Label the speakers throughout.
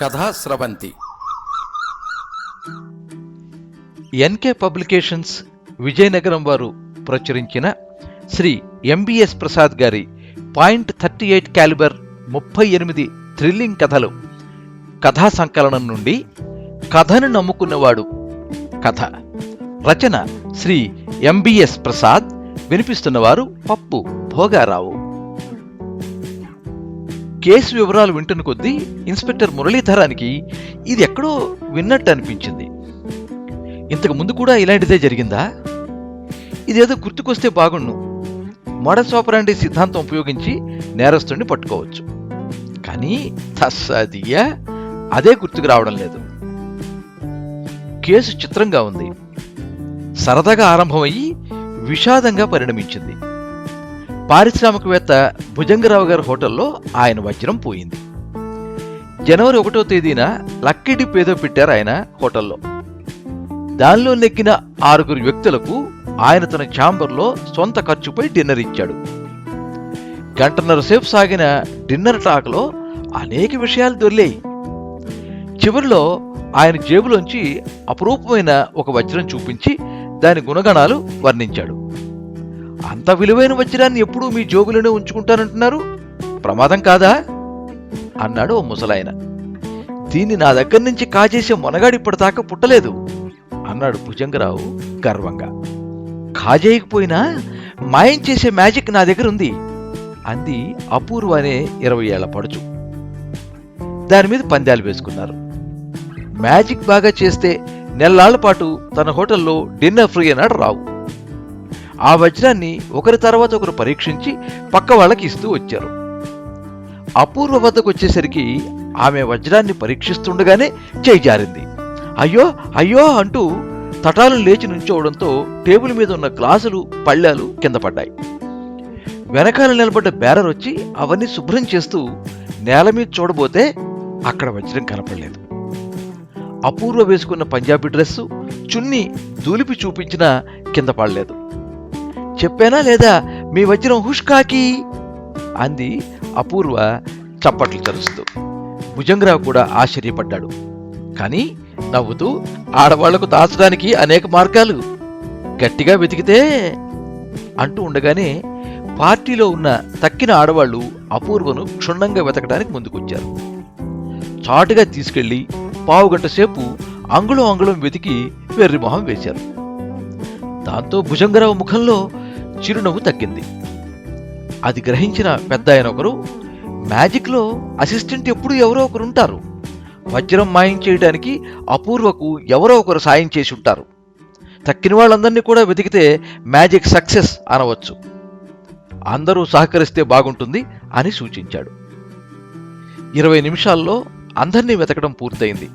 Speaker 1: కథా స్రవంతి
Speaker 2: NK publications Vizianagaram వారు ప్రచురించిన శ్రీ ఎంబీఎస్ ప్రసాద్ గారి పాయింట్ థర్టీ ఎయిట్ క్యాలిబర్ ముప్పై ఎనిమిది థ్రిల్లింగ్ కథలు. కథా సంకలనం నుండి కథను నమ్ముకున్నవాడు కథ. రచన శ్రీ ఎంబీఎస్ ప్రసాద్. వినిపిస్తున్నవారు పప్పు భోగారావు. కేసు వివరాలు వింటున్న కొద్దీ ఇన్స్పెక్టర్ మురళీధరానికి ఇది ఎక్కడో విన్నట్టు అనిపించింది. ఇంతకు ముందు కూడా ఇలాంటిదే జరిగిందా? ఇదేదో గుర్తుకొస్తే బాగుండు. మోడస్ సిద్ధాంతం ఉపయోగించి నేరస్తుడిని పట్టుకోవచ్చు. కానీ తస్సాదియ్య అదే గుర్తుకు రావడం లేదు. కేసు చిత్రంగా ఉంది. సరదాగా ఆరంభమయ్యి విషాదంగా పరిణమించింది. పారిశ్రామికవేత్త భుజంగరావు గారి హోటల్లో ఆయన వజ్రం పోయింది. జనవరి ఒకటో తేదీన లక్కీ డిప్ ఏదో పెట్టారు ఆయన హోటల్లో. దానిలో నెక్కిన ఆరుగురు వ్యక్తులకు ఆయన తన ఛాంబర్లో సొంత ఖర్చుపై డిన్నర్ ఇచ్చాడు. గంటన్నర సేపు సాగిన డిన్నర్ టాక్లో అనేక విషయాలు దొర్లేయి. చివరిలో ఆయన జేబులోంచి అపురూపమైన ఒక వజ్రం చూపించి దాని గుణగణాలు వర్ణించాడు. అంత విలువైన వజ్రాన్ని ఎప్పుడూ మీ జోగులోనే ఉంచుకుంటానంటున్నారు? ప్రమాదం కాదా? అన్నాడు ఓ ముసలాయన. దీన్ని నా దగ్గర నుంచి కాజేసే మొనగాడు ఇప్పటిదాకా పుట్టలేదు అన్నాడు భుజంగరావు గర్వంగా. కాజేయకపోయినా మాయం చేసే మ్యాజిక్ నా దగ్గర ఉంది అంది అపూర్వ అనే ఇరవై ఏళ్ళ పడుచు. దాని మీద పందాలు వేసుకున్నారు. మ్యాజిక్ బాగా చేస్తే నెలలాళ్ళ పాటు తన హోటల్లో డిన్నర్ ఫ్రీ అన్నాడు రావు. ఆ వజ్రాన్ని ఒకరి తర్వాత ఒకరు పరీక్షించి పక్క వాళ్ళకి ఇస్తూ వచ్చారు. అపూర్వ వద్దకు వచ్చేసరికి ఆమె వజ్రాన్ని పరీక్షిస్తుండగానే చేయి జారింది. అయ్యో అయ్యో అంటూ తటాలు లేచి నుంచోవడంతో టేబుల్ మీద ఉన్న గ్లాసులు పళ్ళాలు కింద పడ్డాయి. వెనకాల నిలబడ్డ బేరర్ వచ్చి అవన్నీ శుభ్రం చేస్తూ నేల మీద చూడబోతే అక్కడ వజ్రం కనపడలేదు. అపూర్వ వేసుకున్న పంజాబీ డ్రెస్సు చున్ని దూలిపి చూపించినా కింద పడలేదు. చెప్పానా లేదా? మీ వజ్రం హుష్కాకి? అంది అపూర్వ చప్పట్లు చరుస్తూ. భుజంగరావు కూడా ఆశ్చర్యపడ్డాడు. కానీ నవ్వుతూ ఆడవాళ్ళకు దాచడానికి అనేక మార్గాలు. గట్టిగా వెతికితే? అంటూ ఉండగానే పార్టీలో ఉన్న తక్కిన ఆడవాళ్ళు అపూర్వను క్షుణ్ణంగా వెతకడానికి ముందుకొచ్చారు. చాటుగా తీసుకెళ్ళి పావుగంట సేపు అంగుళం అంగుళం వెతికి వెర్రిమొహం వేశారు. దాంతో భుజంగరావు ముఖంలో చిరునవ్వు తగ్గింది. అది గ్రహించిన పెద్ద ఆయన ఒకరు మ్యాజిక్లో అసిస్టెంట్ ఎప్పుడు ఎవరో ఒకరు ఉంటారు. వజ్రం మాయం చేయడానికి అపూర్వకు ఎవరో ఒకరు సాయం చేసి ఉంటారు. తక్కిన వాళ్ళందరినీ కూడా వెతికితే మ్యాజిక్ సక్సెస్ అనవచ్చు. అందరూ సహకరిస్తే బాగుంటుంది అని సూచించాడు. ఇరవై నిమిషాల్లో అందరినీ వెతకడం పూర్తయింది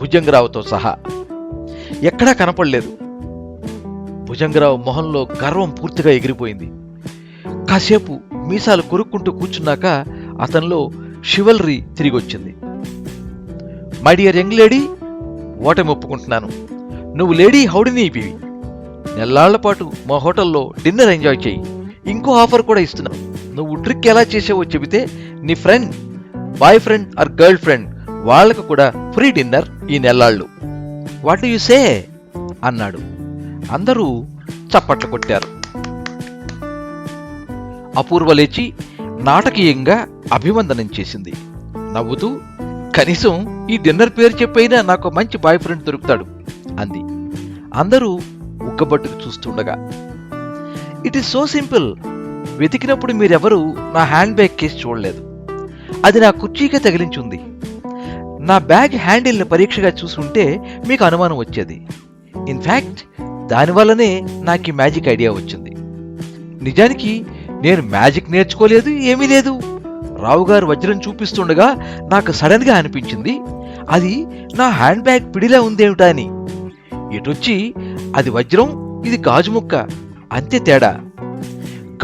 Speaker 2: భుజంగరావుతో సహా. ఎక్కడా కనపడలేదు. భుజంగరావు మొహంలో గర్వం పూర్తిగా ఎగిరిపోయింది. కాసేపు మీసాలు కొరుక్కుంటూ కూర్చున్నాక అతనిలో షివల్రీ తిరిగొచ్చింది. మై డియర్ యంగ్ లేడీ ఓటమి ఒప్పుకుంటున్నాను. నువ్వు లేడీ హౌడిని ఇవి నెల్లాళ్ళ పాటు మా హోటల్లో డిన్నర్ ఎంజాయ్ చేయి. ఇంకో ఆఫర్ కూడా ఇస్తున్నాను నువ్వు ట్రిక్ ఎలా చేసావో చెబితే నీ friend boy friend or girl friend వాళ్ళకు కూడా ఫ్రీ డిన్నర్ ఈ నెల్లాళ్ళు. What you say? అన్నాడు. అందరూ చప్పట్లు కొట్టారు. అపూర్వ లేచి నాటకీయంగా అభివందనం చేసింది. నవ్వుతూ కనీసం ఈ డిన్నర్ పేరు చెప్పైనా నాకు మంచి బాయ్ ఫ్రెండ్ దొరుకుతాడు అంది. అందరూ ఉగ్గబట్టుకు చూస్తుండగా ఇట్ ఈస్ సో సింపుల్. వెతికినప్పుడు మీరెవరూ నా హ్యాండ్ బ్యాగ్ కేసు చూడలేదు. అది నా కుర్చీకే తగిలించుంది. నా బ్యాగ్ హ్యాండిల్ని పరీక్షగా చూసుంటే మీకు అనుమానం వచ్చేది. ఇన్ఫ్యాక్ట్ దానివల్లనే నాకు ఈ మ్యాజిక్ ఐడియా వచ్చింది. నిజానికి నేను మ్యాజిక్ నేర్చుకోలేదు ఏమీ లేదు. రావుగారు వజ్రం చూపిస్తుండగా నాకు సడన్గా అనిపించింది అది నా హ్యాండ్ బ్యాగ్ పిడిలా ఉందేమిటా అని. ఎటొచ్చి అది వజ్రం ఇది గాజు ముక్క అంతే తేడా.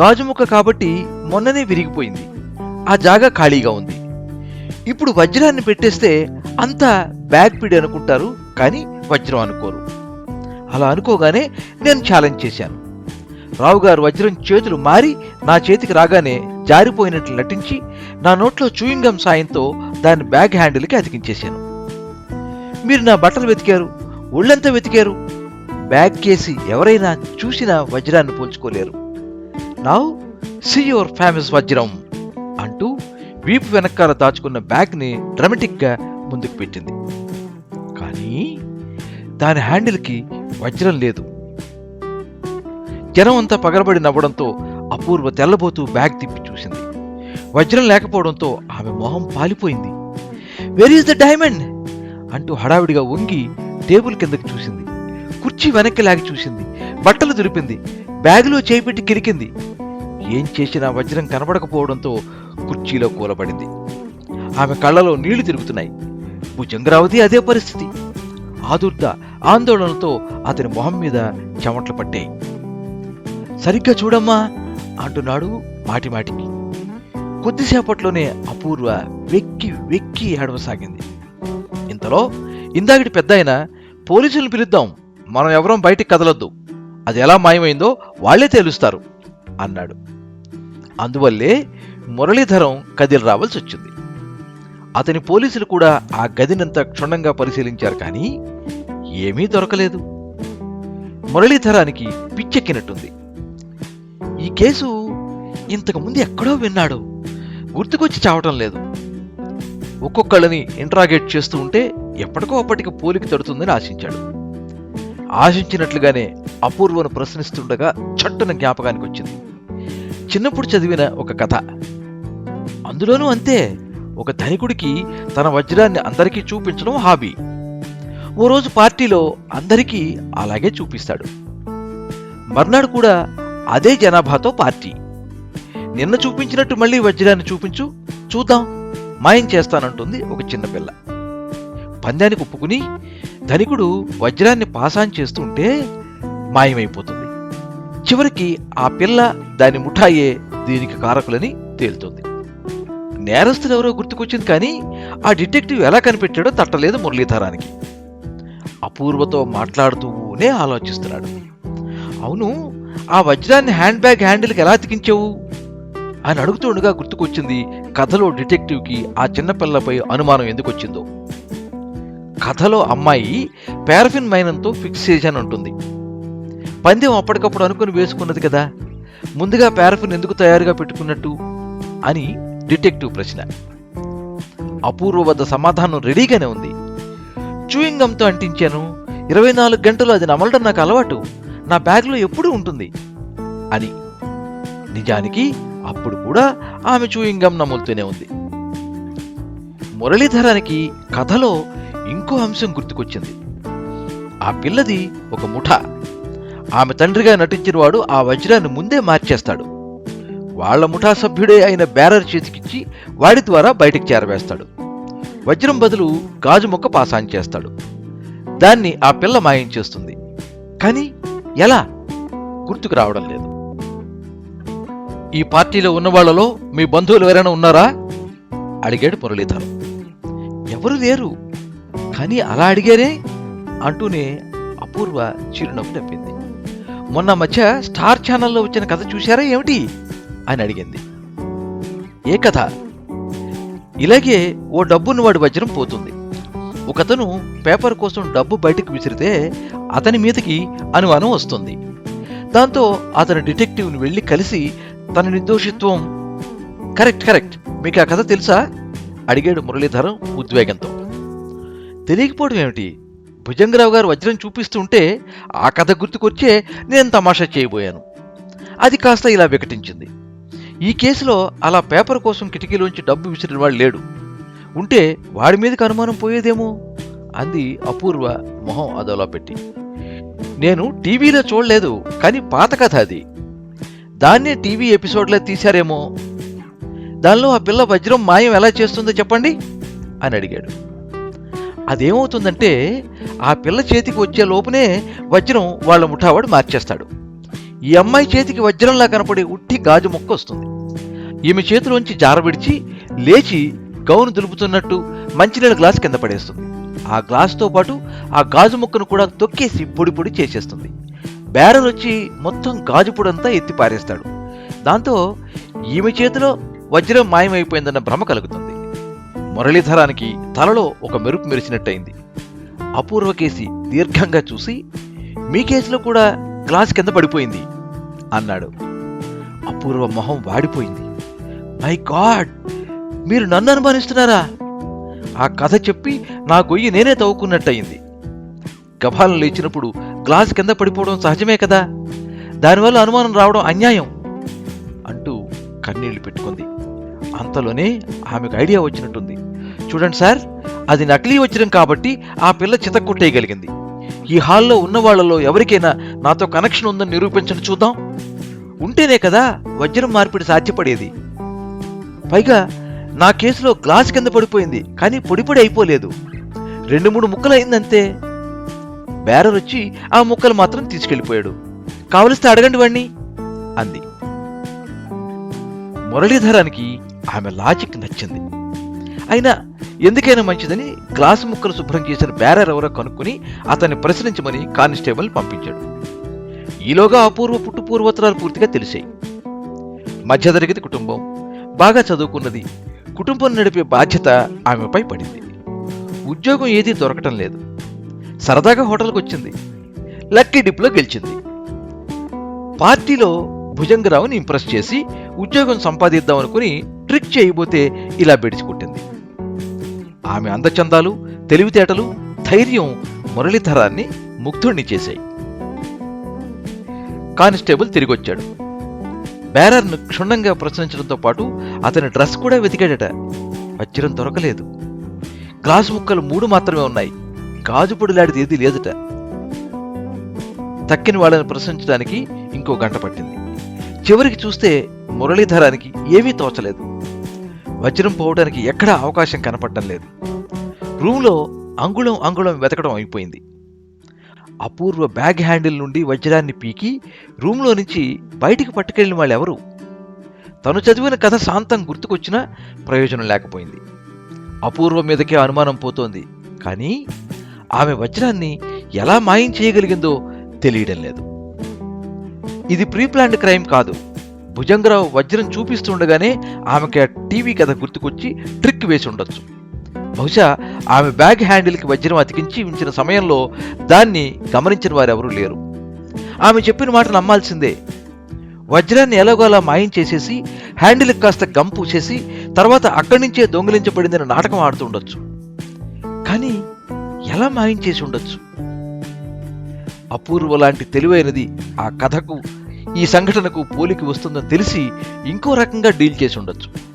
Speaker 2: గాజు ముక్క కాబట్టి మొన్ననే విరిగిపోయింది ఆ జాగా ఖాళీగా ఉంది. ఇప్పుడు వజ్రాన్ని పెట్టేస్తే అంతా బ్యాగ్ పిడి అనుకుంటారు కానీ వజ్రం అనుకోరు. అలా అనుకోగానే నేను ఛాలెంజ్ చేశాను. రావుగారు వజ్రం చేతులు మారి నా చేతికి రాగానే జారిపోయినట్లు నటించి నా నోట్లో చూయింగం సాయంతో దాన్ని బ్యాగ్ హ్యాండిల్కి అతికించేశాను. మీరు నా బట్టలు వెతికారు ఒళ్ళంతా వెతికారు. బ్యాగ్ కేసి ఎవరైనా చూసినా వజ్రాన్ని పోల్చుకోలేరు. నౌ సి యువర్ ఫేమస్ వజ్రం అంటూ వీపు వెనకాల దాచుకున్న బ్యాగ్ని డ్రమటిక్గా ముందుకు పెట్టింది. కానీ దాని హ్యాండిల్కి వజ్రం లేదు. జనం అంతా పగలబడి నవ్వడంతో అపూర్వ తెల్లబోతూ బ్యాగ్ తిప్పి చూసింది. వజ్రం లేకపోవడంతో ఆమె మొహం పాలిపోయింది. వెర్ ఈస్ ద డైమండ్ అంటూ హడావిడిగా వంగి టేబుల్ కిందకి చూసింది. కుర్చీ వెనక్కి లాగి చూసింది. బట్టలు దురిపింది బ్యాగులో చేయి పెట్టి కిరికింది. ఏం చేసినా వజ్రం కనబడకపోవడంతో కుర్చీలో కూలబడింది. ఆమె కళ్ళలో నీళ్ళు తిరుగుతున్నాయి. భుజంగరావతి అదే పరిస్థితి. ఆదుర్ద ఆందోళనతో అతని మొహం మీద చెమట్లు పట్టాయి. సరిగ్గా చూడమ్మా అంటున్నాడు మాటిమాటికి. కొద్దిసేపట్లోనే అపూర్వ వెక్కి వెక్కి ఏడవసాగింది. ఇంతలో ఇందాకటి పెద్ద ఆయన పోలీసులను పిలుద్దాం మనం ఎవరం బయటికి కదలొద్దు. అది ఎలా మాయమైందో వాళ్ళే తేలుస్తారు అన్నాడు. అందువల్లే మురళీధరం కదిలి రావాల్సి వచ్చింది అతని పోలీసులు కూడా ఆ గదినంతా క్షుణ్ణంగా పరిశీలించారు కానీ ఏమీ దొరకలేదు. మురళీధరానికి పిచ్చెక్కినట్టుంది. ఈ కేసు ఇంతకు ముందు ఎక్కడో విన్నాడు. గుర్తుకొచ్చి చావటం లేదు. ఒక్కొక్కళ్ళని ఇంట్రాగేట్ చేస్తూ ఉంటే ఎప్పటికో అప్పటికి పోలికి తడుతుందని ఆశించాడు. ఆశించినట్లుగానే అపూర్వను ప్రశ్నిస్తుండగా చట్టున జ్ఞాపకానికి వచ్చింది చిన్నప్పుడు చదివిన ఒక కథ. అందులోనూ అంతే. ఒక ధనికుడికి తన వజ్రాన్ని అందరికీ చూపించడం హాబీ. ఓ రోజు పార్టీలో అందరికీ అలాగే చూపిస్తాడు. మర్నాడు కూడా అదే జనాభాతో పార్టీ. నిన్న చూపించినట్టు మళ్ళీ వజ్రాన్ని చూపించు చూద్దాం మాయం చేస్తానంటుంది ఒక చిన్నపిల్ల పందానికి ఒప్పుకుని ధనికుడు వజ్రాన్ని పాసాన్ చేస్తుంటే మాయమైపోతుంది. చివరికి ఆ పిల్ల దాని ముఠాయే దీనికి కారకులని తేలుతుంది. నేరస్తులు ఎవరో గుర్తుకొచ్చింది కానీ ఆ డిటెక్టివ్ ఎలా కనిపెట్టాడో తట్టలేదు మురళీధరానికి. అపూర్వతో మాట్లాడుతూనే ఆలోచిస్తున్నాడు. అవును ఆ వజ్రాన్ని హ్యాండ్ బ్యాగ్ హ్యాండిల్కి ఎలా అతికించావు? అని అడుగుతుండగా గుర్తుకొచ్చింది కథలో డిటెక్టివ్కి ఆ చిన్నపిల్లపై అనుమానం ఎందుకు వచ్చిందో కథలో అమ్మాయి పారఫిన్ మైనంతో ఫిక్సేషన్ ఉంటుంది పందెం అప్పటికప్పుడు అనుకుని వేసుకున్నది కదా ముందుగా పారఫిన్ ఎందుకు తయారుగా పెట్టుకున్నట్టు? అని డిటెక్టివ్ ప్రశ్న. అపూర్వ వద్ద సమాధానం రెడీగానే ఉంది. చూయింగంతో అంటించాను ఇరవై నాలుగు గంటలు అది నమలడం నాకు అలవాటు. నా బ్యాగ్లో ఎప్పుడూ ఉంటుంది. అని. నిజానికి అప్పుడు కూడా ఆమె చూయింగం నములుతూనే ఉంది. మురళీధరానికి కథలో ఇంకో అంశం గుర్తుకొచ్చింది. ఆ పిల్లది ఒక ముఠ. ఆమె తండ్రిగా నటించిన వాడు ఆ వజ్రాన్ని ముందే మార్చేస్తాడు. వాళ్ళ ముఠా సభ్యుడే అయిన బ్యారర్ చేతికిచ్చి వాడి ద్వారా బయటికి చేరవేస్తాడు. వజ్రం బదులు గాజు మొక్క పాసాన్ చేస్తాడు. దాన్ని ఆ పిల్ల మాయం చేస్తుంది. కానీ ఎలా? గుర్తుకు రావడం లేదు. ఈ పార్టీలో ఉన్న వాళ్ళలో మీ బంధువులు ఎవరైనా ఉన్నారా? అడిగాడు మురళీధర్. ఎవరు లేరు. కానీ అలా అడిగారే అంటూనే అపూర్వ చిరునవ్వు నవ్వింది మొన్న మధ్య స్టార్ ఛానల్లో వచ్చిన కథ చూశారా ఏమిటి? అని అడిగింది. ఏ కథ? ఇలాగే ఓ డబ్బున్నవాడి వజ్రం పోతుంది. ఒకతను పేపర్ కోసం డబ్బు బయటకు విసిరితే అతని మీదకి అనుమానం వస్తుంది. దాంతో అతను డిటెక్టివ్ని వెళ్ళి కలిసి తన నిర్దోషిత్వం కరెక్ట్ కరెక్ట్ మీకు ఆ కథ తెలుసా? అడిగాడు మురళీధరం ఉద్వేగంతో. తెలియకపోవడం ఏమిటి? భుజంగరావు గారు వజ్రం చూపిస్తుంటే ఆ కథ గుర్తుకొచ్చే నేను తమాషా చేయబోయాను. అది కాస్త ఇలా వికటించింది. ఈ కేసులో అలా పేపర్ కోసం కిటికీలోంచి డబ్బు విసిరిన వాడు లేడు. ఉంటే వాడి మీదకి అనుమానం పోయేదేమో? అంది అపూర్వ మొహం అదోలా పెట్టి. నేను టీవీలో చూడలేదు కానీ పాత కథ అది. దాన్నే టీవీ ఎపిసోడ్లో తీశారేమో? దానిలో ఆ పిల్ల వజ్రం మాయం ఎలా చేస్తుందో చెప్పండి? అని అడిగాడు. అదేమవుతుందంటే ఆ పిల్ల చేతికి వచ్చే లోపునే వజ్రం వాళ్ళ ముఠావాడు మార్చేస్తాడు. ఈ అమ్మాయి చేతికి వజ్రంలా కనపడే ఉట్టి గాజు మొక్క వస్తుంది. ఈమె చేతిలోంచి జారబిడిచి లేచి గౌను దులుపుతున్నట్టు మంచినీళ్ళ గ్లాస్ కింద పడేస్తుంది. ఆ గ్లాస్తో పాటు ఆ గాజు ముక్కను కూడా తొక్కేసి పొడి పొడి చేసేస్తుంది. బేరర్ వచ్చి మొత్తం గాజు పొడంతా ఎత్తి పారేస్తాడు. దాంతో ఈమె చేతిలో వజ్రం మాయమైపోయిందన్న భ్రమ కలుగుతుంది. మురళీధరానికి తలలో ఒక మెరుపు మెరిసినట్టయింది. అపూర్వ కేసి దీర్ఘంగా చూసి మీ కేసులో కూడా గ్లాస్ కింద పడిపోయింది అన్నాడు. అపూర్వ మొహం వాడిపోయింది. మై గాడ్ మీరు నన్ను అనుమానిస్తున్నారా? ఆ కథ చెప్పి నా గొయ్యి నేనే తవ్వుకున్నట్టయింది. గభాలను లేచినప్పుడు గ్లాస్ కింద పడిపోవడం సహజమే కదా? దానివల్ల అనుమానం రావడం అన్యాయం అంటూ కన్నీళ్ళు పెట్టుకుంది. అంతలోనే ఆమెకు ఐడియా వచ్చినట్టుంది. చూడండి సార్ అది నకిలీ వచ్చిన కాబట్టి ఆ పిల్ల చితక్కొట్టేయగలిగింది. ఈ హాల్లో ఉన్న వాళ్ళలో ఎవరికైనా నాతో కనెక్షన్ ఉందని నిరూపించండి చూద్దాం. ఉంటేనే కదా వజ్రం మార్పిడి సాధ్యపడేది. పైగా నా కేసులో గ్లాస్ కింద పడిపోయింది కానీ పొడిపొడి అయిపోలేదు. రెండు మూడు ముక్కలు అయిందంతే. బేరర్ వచ్చి ఆ ముక్కలు మాత్రం తీసుకెళ్ళిపోయాడు కావలిస్తే అడగండి వాణ్ణి అంది. మురళీధరానికి ఆమె లాజిక్ నచ్చింది. అయినా ఎందుకైనా మంచిదని గ్లాసు ముక్కలు శుభ్రం చేసిన బ్యారర్ ఎవరో కనుక్కుని అతన్ని ప్రశ్నించమని కానిస్టేబుల్ పంపించాడు. ఈలోగా అపూర్వ పుట్టు పూర్వోత్తరాలు పూర్తిగా తెలిసాయి. మధ్యతరగతి కుటుంబం బాగా చదువుకున్నది కుటుంబం నడిపే బాధ్యత ఆమెపై పడింది. ఉద్యోగం ఏదీ దొరకటం లేదు. సరదాగా హోటల్కి వచ్చింది. లక్కీ డిప్లో గెలిచింది. పార్టీలో భుజంగరావుని ఇంప్రెస్ చేసి ఉద్యోగం సంపాదిద్దాం అనుకుని ట్రిక్ చేయబోతే ఇలా బెడిచి కొట్టింది. ఆమె అందచందాలు తెలివితేటలు ధైర్యం మురళీధరాన్ని ముగ్ధుణ్ణి చేశాయి. కానిస్టేబుల్ తిరిగొచ్చాడు. బ్యారర్ను క్షుణ్ణంగా ప్రశ్నించడంతో పాటు అతని డ్రెస్ కూడా వెతికాడట. వజ్రం దొరకలేదు. గ్లాసు ముక్కలు మూడు మాత్రమే ఉన్నాయి. గాజు పొడిలాడిది ఏదీ లేదట. తక్కిన వాళ్ళని ప్రశ్నించడానికి ఇంకో గంట పట్టింది. చివరికి చూస్తే మురళీధరానికి ఏమీ తోచలేదు. వజ్రం పోవడానికి ఎక్కడా అవకాశం కనపడటం లేదు. రూమ్లో అంగుళం అంగుళం వెతకడం అయిపోయింది. అపూర్వ బ్యాగ్ హ్యాండిల్ నుండి వజ్రాన్ని పీకి రూమ్లో నుంచి బయటికి పట్టుకెళ్ళిన వాళ్ళెవరు? తను చదివిన కథ శాంతం గుర్తుకొచ్చినా ప్రయోజనం లేకపోయింది. అపూర్వ మీదకే అనుమానం పోతోంది. కానీ ఆమె వజ్రాన్ని ఎలా మాయం చేయగలిగిందో తెలియడం లేదు. ఇది ప్రీప్లాన్డ్ క్రైమ్ కాదు. భుజంగరావు వజ్రం చూపిస్తుండగానే ఆమెకి ఆ టీవీ కథ గుర్తుకొచ్చి ట్రిక్ వేసి ఉండొచ్చు. బహుశా ఆమె బ్యాగ్ హ్యాండిల్కి వజ్రం అతికించి ఉంచిన సమయంలో దాన్ని గమనించిన వారెవరూ లేరు. ఆమె చెప్పిన మాట నమ్మాల్సిందే. వజ్రాన్ని ఎలాగోలా మాయం చేసేసి హ్యాండిల్కి కాస్త గమ్ పూసేసి తర్వాత అక్కడి నుంచే దొంగిలించబడిందని నాటకం ఆడుతూ ఉండొచ్చు. కానీ ఎలా మాయం చేసి ఉండొచ్చు? అపూర్వ లాంటి తెలివైనది ఆ కథకు ఈ సంఘటనకు పోలికి వస్తుందని తెలిసి ఇంకో రకంగా డీల్ చేసి ఉండొచ్చు.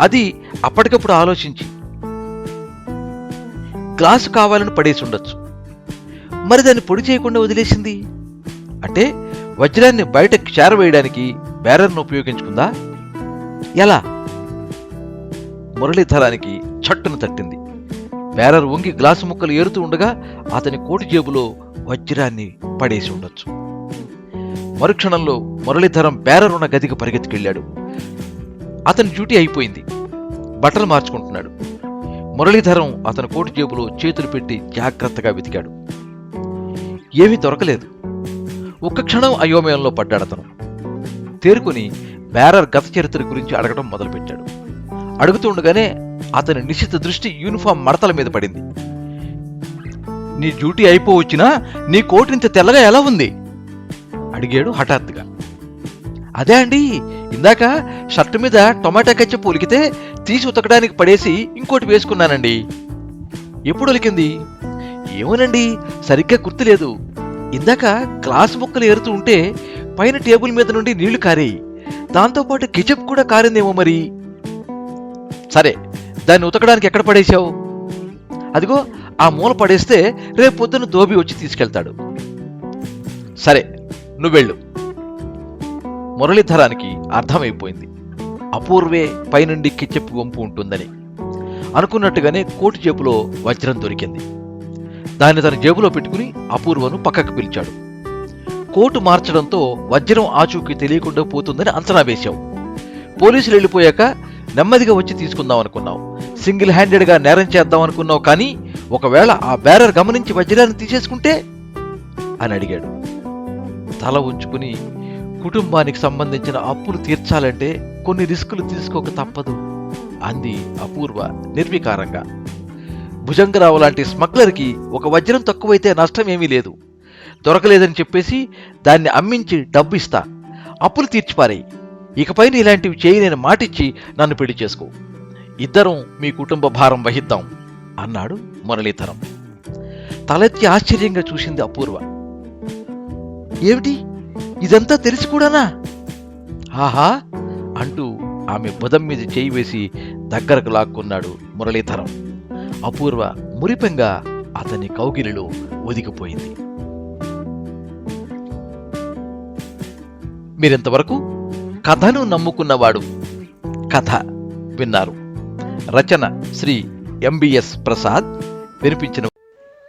Speaker 2: అది అప్పటికప్పుడు ఆలోచించి గ్లాసు కావాలని పడేసి ఉండొచ్చు. మరి దాన్ని పొడి చేయకుండా వదిలేసింది? అంటే వజ్రాన్ని బయటకు చేరవేయడానికి బ్యారర్ను ఉపయోగించుకుందా? ఎలా? మురళీధరానికి చట్టును తట్టింది. బ్యారర్ వంగి గ్లాసు ముక్కలు ఏరుతూ ఉండగా అతని కోటి జేబులో వజ్రాన్ని పడేసి ఉండొచ్చు. మరుక్షణంలో మురళీధరం బ్యారర్ ఉన్న గదికి పరిగెత్తుకెళ్ళాడు. అతని డ్యూటీ అయిపోయింది. బట్టలు మార్చుకుంటున్నాడు. మురళీధరం అతని కోటి జేబులో చేతులు పెట్టి జాగ్రత్తగా వెతికాడు. ఏమీ దొరకలేదు. ఒక్క క్షణం అయోమయంలో పడ్డాడు అతను. తేరుకుని బేరర్ గత చరిత్ర గురించి అడగడం మొదలుపెట్టాడు. అడుగుతుండగానే అతని నిశ్చిత దృష్టి యూనిఫామ్ మడతల మీద పడింది. నీ డ్యూటీ అయిపోవచ్చినా నీ కోట్ ఇంత తెల్లగా ఎలా ఉంది? అడిగాడు హఠాత్తుగా. అదే అండి ఇందాక షర్ట్ మీద టొమాటో కచ్చప్ ఉలికితే తీసి ఉతకడానికి పడేసి ఇంకోటి వేసుకున్నానండి. ఎప్పుడు ఉలికింది? ఏమోనండి సరిగ్గా గుర్తులేదు ఇందాక గ్లాస్ ముక్కలు ఏరుతూ ఉంటే పైన టేబుల్ మీద నుండి నీళ్ళు కారేయి. దాంతోపాటు కిచప్ కూడా కారిందేమో మరి. సరే దాన్ని ఉతకడానికి ఎక్కడ పడేశావు? అదిగో ఆ మూల పడేస్తే రేపు పొద్దున దోబి వచ్చి తీసుకెళ్తాడు. సరే నువ్వెళ్ళు. మురళీధరానికి అర్థమైపోయింది. అపూర్వే పైనుండి కిచ్చెప్పు వంపు ఉంటుందని. అనుకున్నట్టుగానే కోటి జేబులో వజ్రం దొరికింది. దాన్ని తన జేబులో పెట్టుకుని అపూర్వను పక్కకు పిలిచాడు. కోటు మార్చడంతో వజ్రం ఆచూకీ తెలియకుండా పోతుందని అంచనా వేశావు. పోలీసులు వెళ్ళిపోయాక నెమ్మదిగా వచ్చి తీసుకుందాం అనుకున్నావు సింగిల్ హ్యాండెడ్గా నేరం చేద్దాం అనుకున్నావు కానీ ఒకవేళ ఆ బ్యారర్ గమనించి వజ్రాన్ని తీసేసుకుంటే? అని అడిగాడు. తల ఉంచుకుని కుటుంబానికి సంబంధించిన అప్పులు తీర్చాలంటే కొన్ని రిస్కులు తీసుకోక తప్పదు అంది అపూర్వ నిర్వికారంగా. భుజంగరావు లాంటి స్మగ్లర్కి ఒక వజ్రం తక్కువైతే నష్టం ఏమీ లేదు. దొరకలేదని చెప్పేసి దాన్ని అమ్మించి డబ్బు ఇస్తా అప్పులు తీర్చిపారాయి ఇకపైన ఇలాంటివి చేయలేని మాటిచ్చి నన్ను పెళ్ళి చేసుకో. ఇద్దరం మీ కుటుంబ భారం వహిద్దాం అన్నాడు మురళీధరం. తలెత్తి ఆశ్చర్యంగా చూసింది అపూర్వ. ఏమిటి? ఇదంతా తెలిసి కూడానా? ఆహా! అంటూ ఆమె బుధం మీద చేయి వేసి దగ్గరకు లాక్కున్నాడు మురళీధరం. అపూర్వ మురిపెంగా అతని కౌగిలిలో ఒదిగిపోయింది. మీరింతవరకు కథను నమ్ముకున్నవాడు కథ విన్నారు. రచన శ్రీ ఎంబిఎస్ ప్రసాద్ వినిపించిన